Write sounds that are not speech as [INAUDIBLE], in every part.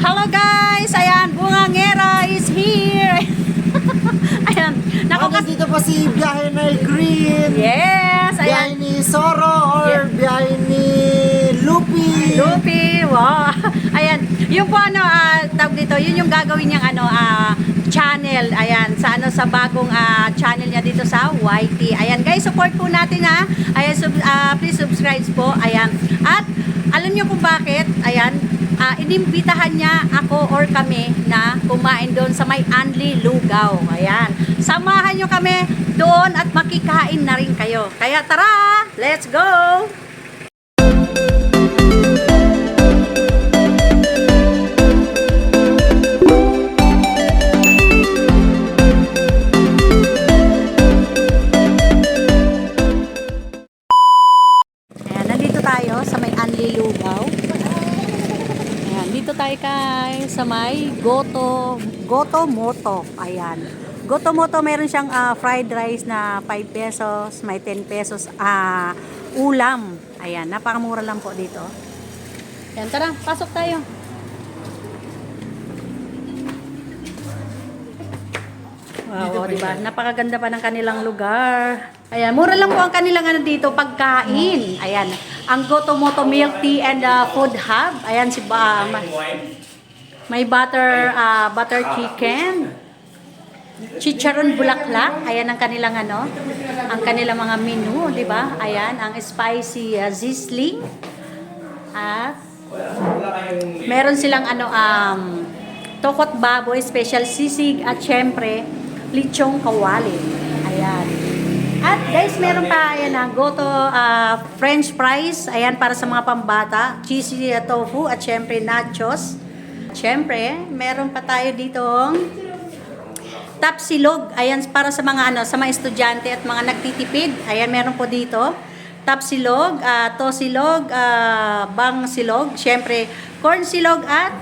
Hello guys! Ayan, Bungangera is here! [LAUGHS] ayan, Ako nakukas... dito po si Biyahe na Green. Yes! Biyahe Ayan, ni Soro or biyahe ni Lupi. Lupi! Wow! [LAUGHS] Ayan, yung po ano, ah, tawag dito, yun yung gagawin niyang ano, ah, channel. Ayan, sa ano, sa bagong ah, channel niya dito sa YT. Ayan, guys, support po natin ha. Ayan, sub, ah, please subscribe po. Ayan. At, alam niyo kung bakit? Ayan, ah, inimbitahan niya ako or kami na kumain doon sa may Anli Lugaw. Ayan. Samahan niyo kami doon at makikain na rin kayo. Kaya tara, let's go! Dito tayo kay sa may Goto, Goto Moto. Ayan. Goto Moto, meron siyang ah, fried rice na 5 pesos, may 10 pesos ah, ulam. Ayan, napakamura lang po dito. Ayan, tara, pasok tayo. Wow, di ba? Napakaganda pa ng kanilang lugar. Ayan, mura lang po ang kanilang ano dito, pagkain. Ayan, ang Gotomoto Milk Tea and uh, Food Hub. Ayan si ba ma- may butter uh, butter chicken. Chicharon bulaklak. Ayan ang kanilang ano, ang kanilang mga menu, di ba? Ayan, ang spicy uh, zisling. At meron silang ano um tokot baboy, special sisig at syempre lichong kawali. Ayan. At guys, meron pa ayan na goto ah, french fries, ayan para sa mga pambata, cheesy tofu at syempre nachos. Syempre, meron pa tayo ditong Tapsilog, ayan para sa mga ano, sa mga estudyante at mga nagtitipid. Ayan meron po dito. Tapsilog, uh, tosilog, ah, bang silog, syempre corn silog at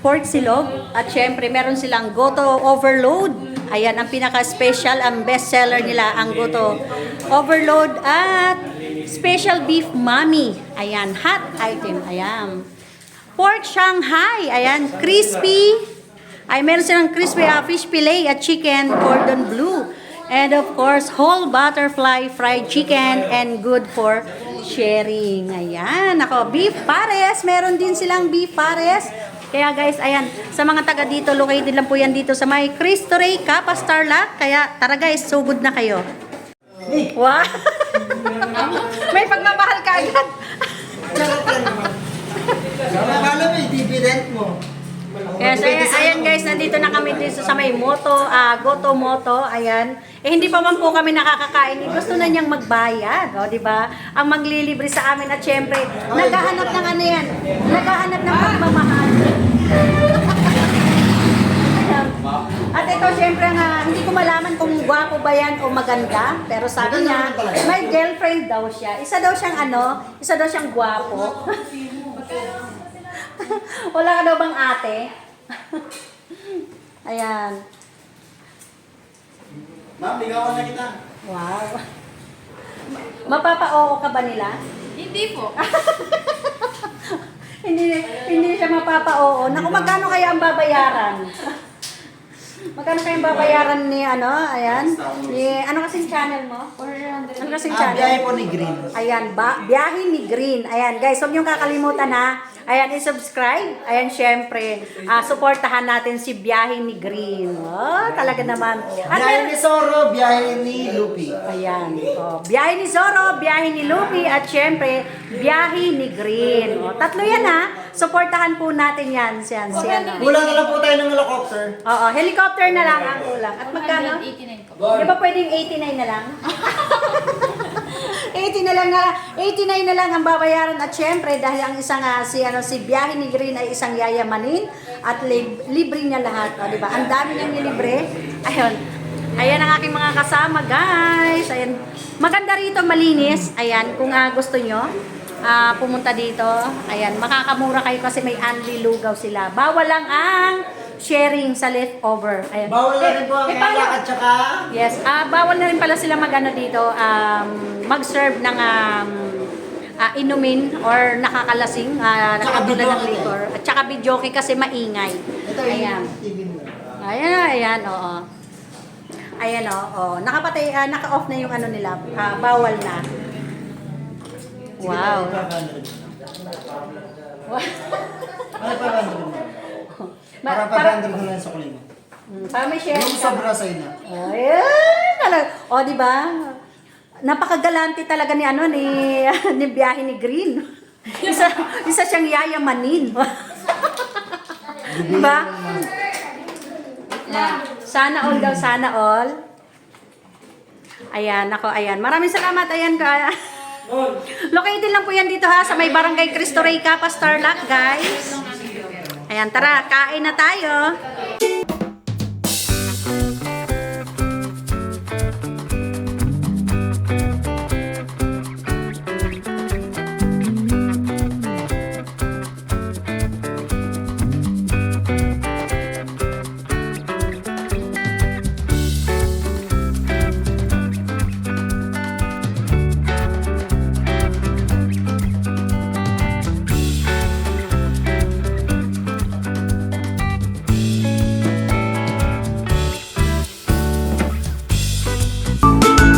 pork silog at syempre meron silang goto overload. Ayan ang pinaka-special, ang best seller nila ang goto overload at special beef mami. Ayan, hot item. Ayan. Pork Shanghai. Ayan, crispy. Ay, meron silang crispy uh, fish fillet at chicken cordon bleu. And of course, whole butterfly fried chicken and good for sharing. Ayan, ako, beef pares. Meron din silang beef pares. Kaya guys, ayan, sa mga taga dito, located lang po yan dito sa may Cristo Rey, Kappa Starlock. Kaya tara guys, sugod na kayo. Wow! [LAUGHS] may pagmamahal ka agad. Akala mo dividend mo. Yes, ayan, ayan guys, nandito na kami dito sa may moto, ah, Goto Moto, ayan. Eh hindi pa man po kami nakakakain, eh, gusto na niyang magbayad, o di ba? Ang maglilibre sa amin at syempre, naghahanap ng ano yan, naghahanap ng pagmamahal. At ito syempre nga, hindi ko malaman kung gwapo ba yan o maganda, pero sabi niya, may girlfriend daw siya. Isa daw siyang ano, isa daw siyang gwapo. [LAUGHS] Wala ka daw bang ate? [LAUGHS] Ayan. Ma'am, ligawan na kita. Wow. Mapapa-oo ka ba nila? Hindi po. [LAUGHS] hindi hindi siya mapapa-oo. Naku, magkano kaya ang babayaran? Magkano kaya ang babayaran ni ano? Ayan. Ni, ano kasing channel mo? 400. Ano kasing Ah, channel? biyahe po ni Green. Ayan, ba, biyahe ni Green. Ayan, guys, huwag niyong kakalimutan ha. Ayan, i-subscribe. Ayan, syempre, ah, supportahan natin si Biyahe ni Green. Oh, talaga naman. At Biyahe meron- ni Soro, biyahe ni Lupi. Ayan. Oh, biyahe ni Zoro, biyahe ni Lupi, at syempre, biyahe ni Green. Oh, tatlo yan ha. Supportahan po natin yan. Si, si, ano. Kulang na lang po tayo ng helicopter. Oo, helicopter na lang ang kulang. At magkano? 189 po. Di ba pwedeng 89 na lang? [LAUGHS] 80 na lang na 89 na lang ang babayaran at syempre dahil ang isang ah, si ano si Biyahe ni Green ay isang yayamanin at lib- libre niya lahat, o di ba? Ang dami niyang nilibre. Ayun. Ayan ang aking mga kasama, guys. Ayan. Maganda rito, malinis. Ayan, kung ah, gusto nyo, ah, pumunta dito. Ayan, makakamura kayo kasi may unli lugaw sila. Bawal lang ang sharing sa leftover. Ayan. Bawal na rin po ang Eh, iyak at saka... Yes, ah bawal na rin pala sila mag-ano dito, um, mag-serve ng um, ah, inumin or nakakalasing, Tsaka nakatulad ng liquor. At saka videoke kasi maingay. Ito Ayan. yung. Ayan, ayan, oo. Ayan, oo. Nakapatay, ah, naka-off na yung ano nila. ah, bawal na. Wow. Ano Para pa para, mo lang sa kulay mo. Mm, para may share Yung sobra sa'yo na. Ayan, talag. O, di ba? Napakagalante talaga ni ano ni [LAUGHS] ni biyahe ni Green. Isa isa siyang yayamanin. di ba? Sana all daw, sana all. Ayan, ako, ayan. Maraming salamat, ayan ka. Located lang po yan dito ha, sa may barangay Cristo Rey, Capa, Starlock, guys. Ayan, tara, kain na tayo.